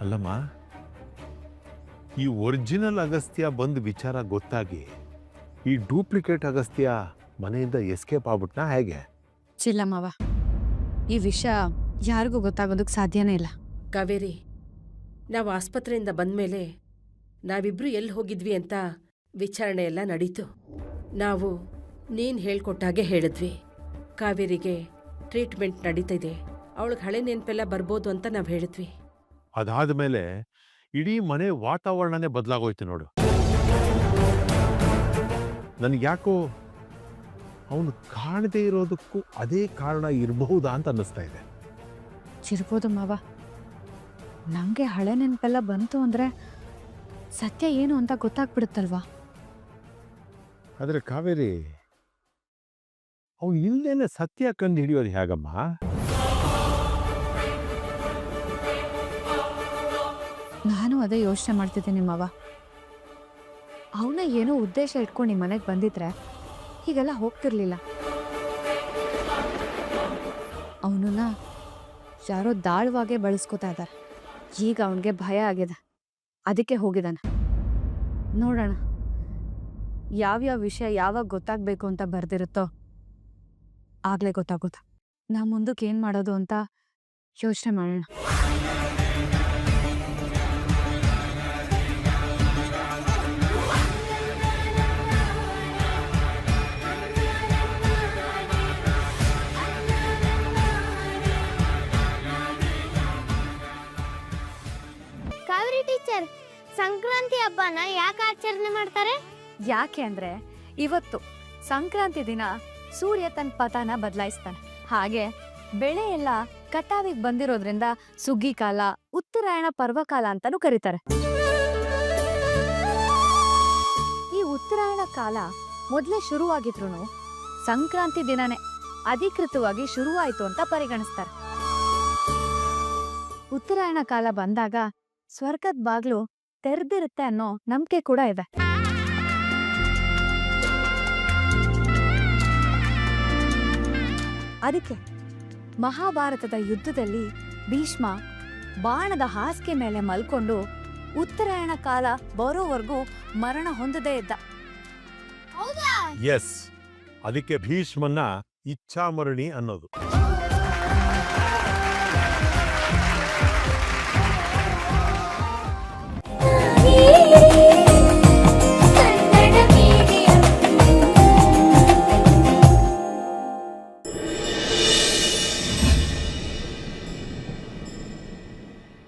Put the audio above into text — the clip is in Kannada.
ಅಲ್ಲಮ್ಮ ಈ ಒರಿಜಿನಲ್ ಅಗಸ್ತ್ಯ ಬಂದ ವಿಚಾರ ಗೊತ್ತಾಗಿ ಈ ಡೂಪ್ಲಿಕೇಟ್ ಅಗಸ್ತ್ಯ ಮನೆಯಿಂದ ಎಸ್ಕೇಪ್ ಆಗ್ಬಿಟ್ನಾ ಹೇಗೆ? ಚಿಲ್ಲಮ್ಮವ ಈ ವಿಷಯ ಯಾರಿಗೂ ಗೊತ್ತಾಗೋದಕ್ಕೆ ಸಾಧ್ಯನೇ ಇಲ್ಲ. ಕಾವೇರಿ ನಾವು ಆಸ್ಪತ್ರೆಯಿಂದ ಬಂದ್ಮೇಲೆ ನಾವಿಬ್ರು ಎಲ್ಲಿ ಹೋಗಿದ್ವಿ ಅಂತ ವಿಚಾರಣೆ ಎಲ್ಲ ನಡೀತು. ನಾವು ನೀನು ಹೇಳ್ಕೊಟ್ಟಾಗೆ ಹೇಳಿದ್ವಿ. ಕಾವೇರಿಗೆ ಟ್ರೀಟ್ಮೆಂಟ್ ನಡೀತಿದೆ. ಅವಳಿಗೆ ಹಳೆ ನೆನಪೆಲ್ಲ ಬರ್ಬೋದು ಅಂತ ನಾವು ಹೇಳಿದ್ವಿ. ಅದಾದ ಮೇಲೆ ಇಡೀ ಮನೆ ವಾತಾವರಣನೇ ಬದಲಾಗೋಯ್ತು ನೋಡು. ನನಗೆ ಯಾಕೋ ಅವನು ಕಾಣದೇ ಇರೋದಕ್ಕೂ ಅದೇ ಕಾರಣ ಇರಬಹುದಾ ಅಂತ ಅನ್ನಿಸ್ತಾ ಇದೆ. ಚಿರ್ಬೋದು ಮಾವ. ನಂಗೆ ಹಳೆ ನೆನಪೆಲ್ಲ ಬಂತು ಅಂದ್ರೆ ಸತ್ಯ ಏನು ಅಂತ ಗೊತ್ತಾಗ್ಬಿಡುತ್ತಲ್ವಾ? ಆದರೆ ಕಾವೇರಿ ಅವನು ಇಲ್ಲೇನೆ ಸತ್ಯ ಕಂಡು ಹಿಡಿಯೋದು ಹೇಗಮ್ಮ? ನಾನು ಅದೇ ಯೋಚನೆ ಮಾಡ್ತಿದ್ದೀನಿ ಮಾವ ಅವನ ಏನೋ ಉದ್ದೇಶ ಇಟ್ಕೊಂಡು ನಿಮ್ಮ ಮನೆಗೆ ಬಂದಿದ್ರೆ ಹೀಗೆಲ್ಲ ಹೋಗ್ತಿರ್ಲಿಲ್ಲ. ಅವನನ್ನ ಯಾರೋ ದಾಳವಾಗೆ ಬಳಸ್ಕೊತಾ ಇದ್ದಾರೆ. ಈಗ ಅವನಿಗೆ ಭಯ ಆಗಿದೆ. ಅದಕ್ಕೆ ಹೋಗಿದ್ದಾನೆ. ನೋಡೋಣ, ಯಾವ್ಯಾವ ವಿಷಯ ಯಾವಾಗ ಗೊತ್ತಾಗಬೇಕು ಅಂತ ಬರ್ದಿರುತ್ತೋ ಆಗ್ಲೇ ಗೊತ್ತಾಗುತ್ತೆ. ನಾ ಮುಂದಕ್ಕೆ ಏನು ಮಾಡೋದು ಅಂತ ಯೋಚನೆ ಮಾಡೋಣ. ಟೀಚರ್, ಸಂಕ್ರಾಂತಿ ಹಬ್ಬನ ಯಾಕೆ ಆಚರಣೆ ಮಾಡ್ತಾರೆ? ಯಾಕೆ ಅಂದ್ರೆ ಇವತ್ತು ಸಂಕ್ರಾಂತಿ ದಿನ ಸೂರ್ಯ ತನ್ನ ಪಥನ ಬದಲಾಯಿಸ್ತಾನೆ. ಹಾಗೆ ಬೆಳೆ ಎಲ್ಲ ಕಟಾವಿಗೆ ಬಂದಿರೋದ್ರಿಂದ ಸುಗ್ಗಿ ಕಾಲ ಉತ್ತರಾಯಣ ಪರ್ವಕಾಲ ಅಂತಾನೂ ಕರೀತಾರೆ. ಈ ಉತ್ತರಾಯಣ ಕಾಲ ಮೊದಲೇ ಶುರುವಾಗಿದ್ರು ಸಂಕ್ರಾಂತಿ ದಿನನೇ ಅಧಿಕೃತವಾಗಿ ಶುರುವಾಯಿತು ಅಂತ ಪರಿಗಣಿಸ್ತಾರೆ. ಉತ್ತರಾಯಣ ಕಾಲ ಬಂದಾಗ ಸ್ವರ್ಗದ ಬಾಗ್ಲು ತೆರೆದಿರುತ್ತೆ ಅನ್ನೋ ನಂಬಿಕೆ ಕೂಡ ಇದೆ. ಅದಕ್ಕೆ ಮಹಾಭಾರತದ ಯುದ್ಧದಲ್ಲಿ ಭೀಷ್ಮ ಬಾಣದ ಹಾಸಿಗೆ ಮೇಲೆ ಮಲ್ಕೊಂಡು ಉತ್ತರಾಯಣ ಕಾಲ ಬರೋವರೆಗೂ ಮರಣ ಹೊಂದದೇ ಇದ್ದ. ಹೌದಾ? ಎಸ್ ಅದಕ್ಕೆ ಭೀಷ್ಮನ್ನ ಇಚ್ಛಾಮರಣಿ ಅನ್ನೋದು.